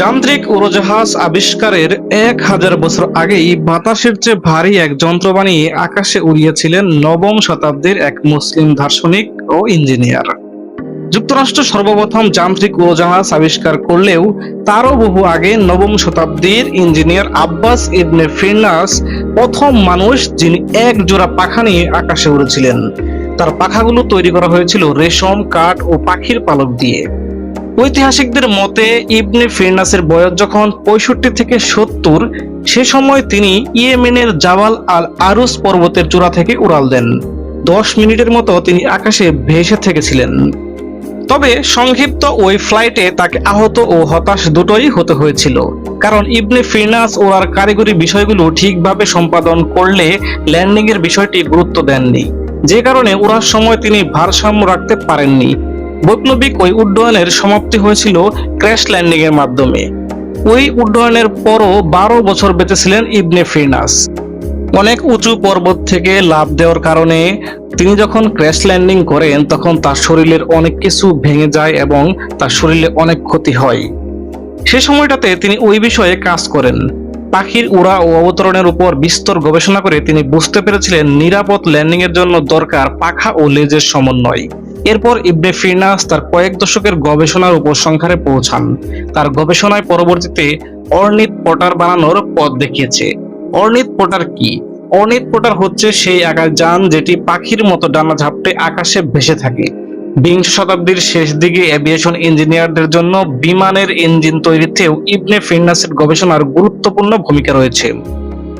যান্ত্রিক উড়োজাহাজ আবিষ্কারের এক হাজার বছর আগেই বাতাসের চেয়ে ভারী এক যন্ত্র বানিয়ে আকাশে উড়িয়েছিলেন নবম শতাব্দীর এক মুসলিম দার্শনিক ও ইঞ্জিনিয়ার। যুক্তরাষ্ট্র সর্বপ্রথম যান্ত্রিক উড়োজাহাজ আবিষ্কার করলেও তারও বহু আগে নবম শতাব্দীর ইঞ্জিনিয়ার আব্বাস ইবনে ফিরনাস প্রথম মানুষ যিনি এক জোড়া পাখা নিয়ে আকাশে উড়েছিলেন। তার পাখাগুলো তৈরি করা হয়েছিল রেশম, কাঠ ও পাখির পালক দিয়ে। ঐতিহাসিকদের মতে, ইবনে ফিরনাসের বয়স যখন পঁয়ষট্টি থেকে সত্তর, সে সময় তিনি ইয়েমেনের জাওয়াল আল আরুস পর্বতের চূড়া থেকে উড়াল দেন। দশ মিনিটের মতো তিনি আকাশে ভেসে থেকেছিলেন। তবে সংক্ষিপ্ত ওই ফ্লাইটে তাকে আহত ও হতাশ দুটোই হতে হয়েছিল। কারণ ইবনে ফিরনাস ওরার কারিগরি বিষয়গুলো ঠিকভাবে সম্পাদন করলে ল্যান্ডিং এর বিষয়টি গুরুত্ব দেননি। যে কারণে ওড়ার সময় তিনি ভারসাম্য রাখতে পারেননি। বৈপ্লবিক ওই উড্ডয়নের সমাপ্তি হয়েছিল ক্র্যাশ ল্যান্ডিং এর মাধ্যমে। ওই উড্ডয়নের পরও বারো বছর বেঁচেছিলেন ইবনে ফিরনাস। অনেক উঁচু পর্বত থেকে লাভ দেওয়ার কারণে তিনি যখন ক্র্যাশ ল্যান্ডিং করেন, তখন তার শরীরের অনেক কিছু ভেঙে যায় এবং তার শরীরে অনেক ক্ষতি হয়। সে সময়টাতে তিনি ওই বিষয়ে কাজ করেন। পাখির উড়া ও অবতরণের উপর বিস্তর গবেষণা করে তিনি বুঝতে পেরেছিলেন নিরাপদ ল্যান্ডিং এর জন্য দরকার পাখা ও লেজের সমন্বয়। এরপর ইবনে ফিরনাস তার কয়েক দশকের গবেষণার উপসংহারে পৌঁছান। তার গবেষণায় পরবর্তীতে অর্নিত পটার বানানোর পথ দেখিয়েছে। অর্নিত পটার কি? অর্নিত পটার হচ্ছে সেই আকার যান যেটি পাখির মতো ডানা ঝাপটে আকাশে ভেসে থাকে। বিংশ শতাব্দীর শেষ দিকে এভিয়েশন ইঞ্জিনিয়ারদের জন্য বিমানের ইঞ্জিন তৈরিতেও ইবনে ফিরনাসের গবেষণার গুরুত্বপূর্ণ ভূমিকা রয়েছে।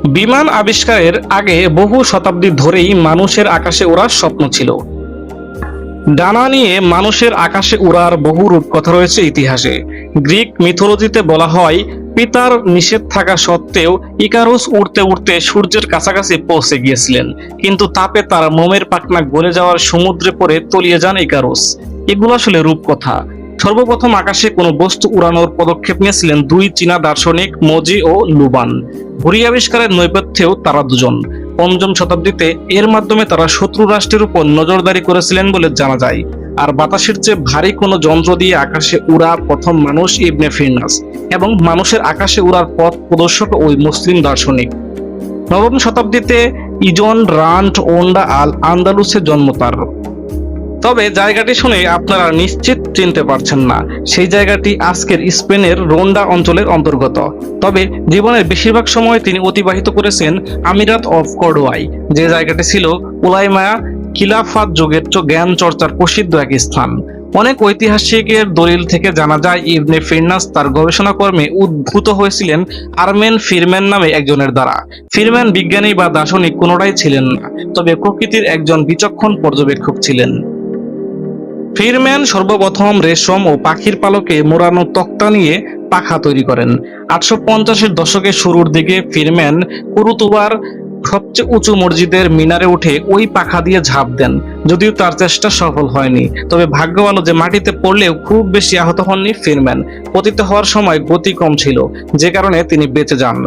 বিমান আবিষ্কারের আগে বহু শতাব্দী ধরেই মানুষের আকাশে ওড়ার স্বপ্ন ছিল। ডানা নিয়ে মানুষের আকাশে উড়ার বহু রূপকথা রয়েছে ইতিহাসে। গ্রিক মিথোলজিতে বলা হয়, পিতার নিষেধ থাকা সত্ত্বেও ইকারুস উড়তে উড়তে সূর্যের কাছাকাছি পৌঁছে গিয়েছিলেন। কিন্তু তাপে তার মোমের পাটনা গলে যাওয়ার সমুদ্রে পড়ে তলিয়ে যান ইকারুস। এগুলো আসলে রূপকথা। সর্বপ্রথম আকাশে কোনো বস্তু উড়ানোর পদক্ষেপ নিয়েছিলেন দুই চীনা দার্শনিক মজি ও লুবান। ঘুড়ি আবিষ্কারের নৈপথ্যেও তারা দুজন। পঞ্চম শতাব্দীতে এর মাধ্যমে তারা শত্রু রাষ্ট্রের উপর নজরদারি করেছিলেন বলে জানা যায়। আর বাতাসের চেয়ে ভারী কোনো যন্ত্র দিয়ে আকাশে উড়া প্রথম মানুষ ইবনে ফিরনাস এবং মানুষের আকাশে উড়ার পথ প্রদর্শক ওই মুসলিম দার্শনিক। নবম শতাব্দীতে ইজন, রান্ট, ওন্ডা আল আন্দালুসে জন্ম তার। তবে জায়গাটি শুনে আপনারা নিশ্চিত চিনতে পারছেন না। সেই জায়গাটি আজকের স্পেনের রোন্ডা অঞ্চলের অন্তর্গত। তবে জীবনের বেশিরভাগ সময় তিনি অতিবাহিত করেছেন আমিরাত অফ কর্ডোয়াই, যে জায়গাটি ছিল উলাইমায়া খিলাফাত যুগের জ্ঞান চর্চার প্রসিদ্ধ এক স্থান। অনেক ঐতিহাসিকের দলিল থেকে জানা যায়, ইবনে ফিরনাস তার গবেষণা কর্মে উদ্ভূত হয়েছিলেন আরমেন ফিরম্যান নামে একজনের দ্বারা। ফিরম্যান বিজ্ঞানী বা দার্শনিক কোনোটাই ছিলেন না, তবে প্রকৃতির একজন বিচক্ষণ পর্যবেক্ষক ছিলেন। ফিরম্যান সর্বপ্রথম রেশম ও পাখির পালকে মোড়ানো তক্তা নিয়ে পাখা তৈরি করেন। আটশো পঞ্চাশের দশকের শুরুর দিকে ফিরম্যান কুরুতুবার সবচেয়ে উঁচু মসজিদের মিনারে উঠে ওই পাখা দিয়ে ঝাঁপ দেন, যদিও তার চেষ্টা সফল হয়নি। তবে ভাগ্য ভালো যে মাটিতে পড়লেও খুব বেশি আহত হননি ফিরম্যান। পতিত হওয়ার সময় গতি কম ছিল, যে কারণে তিনি বেঁচে যান।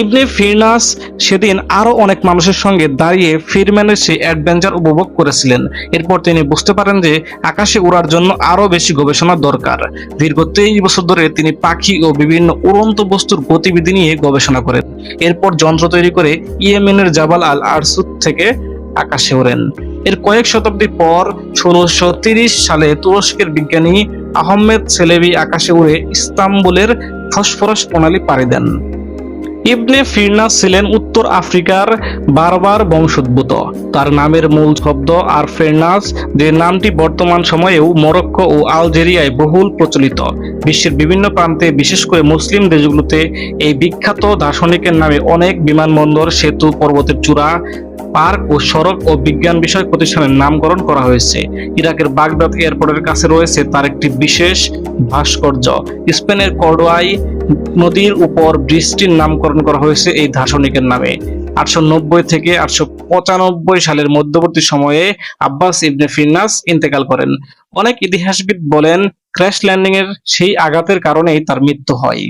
ইবনে ফিরনাস সেদিন আরও অনেক মানুষের সঙ্গে দাঁড়িয়ে ফিরম্যানের সেই অ্যাডভেঞ্চার উপভোগ করেছিলেন। এরপর তিনি বুঝতে পারেন যে আকাশে উড়ার জন্য আরও বেশি গবেষণা দরকার। দীর্ঘ তেইশ বছর ধরে তিনি পাখি ও বিভিন্ন উড়ন্ত বস্তুর গতিবিধি নিয়ে গবেষণা করেন। এরপর যন্ত্র তৈরি করে ইয়েমেনের জাবাল আল আরসুদ থেকে আকাশে ওড়েন। এর কয়েক শতাব্দী পর ষোলোশো সালে তুরস্কের বিজ্ঞানী আহমেদ সেলেবি আকাশে উড়ে ইস্তাম্বুলের ফসফরাস প্রণালী পাড়ি দেন। ইবনে ফিরনাস ছিলেন উত্তর আফ্রিকার বারবার বংশোদ্ভূত। তার নামের মূল শব্দ আর ফেরনাস যে নামটি বর্তমান সময়েও মরক্কো ও আলজেরিয়ায় বহুল প্রচলিত। বিশ্বের বিভিন্ন প্রান্তে, বিশেষ করে মুসলিম দেশগুলোতে, এই বিখ্যাত দার্শনিকের নামে অনেক বিমানবন্দর, সেতু, পর্বতের চূড়া, পার্ক ও সড়ক ও বিজ্ঞান বিষয়ক প্রতিষ্ঠানের নামকরণ করা হয়েছে। ইরাকের বাগদাদ এয়ারপোর্টের কাছে রয়েছে তার একটি বিশেষ ভাস্কর্য। স্পেনের কর্ডোয়াই নদীর উপর বৃষ্টির নামকরণ করা হয়েছে এই দার্শনিকের নামে। আটশো নব্বই থেকে আটশো পঁচানব্বই সালের মধ্যবর্তী সময়ে আব্বাস ইবনে ফিন্নাস ইন্তেকাল করেন। অনেক ইতিহাসবিদ বলেন, ক্র্যাশ ল্যান্ডিং এর সেই আঘাতের কারণেই তার মৃত্যু হয়।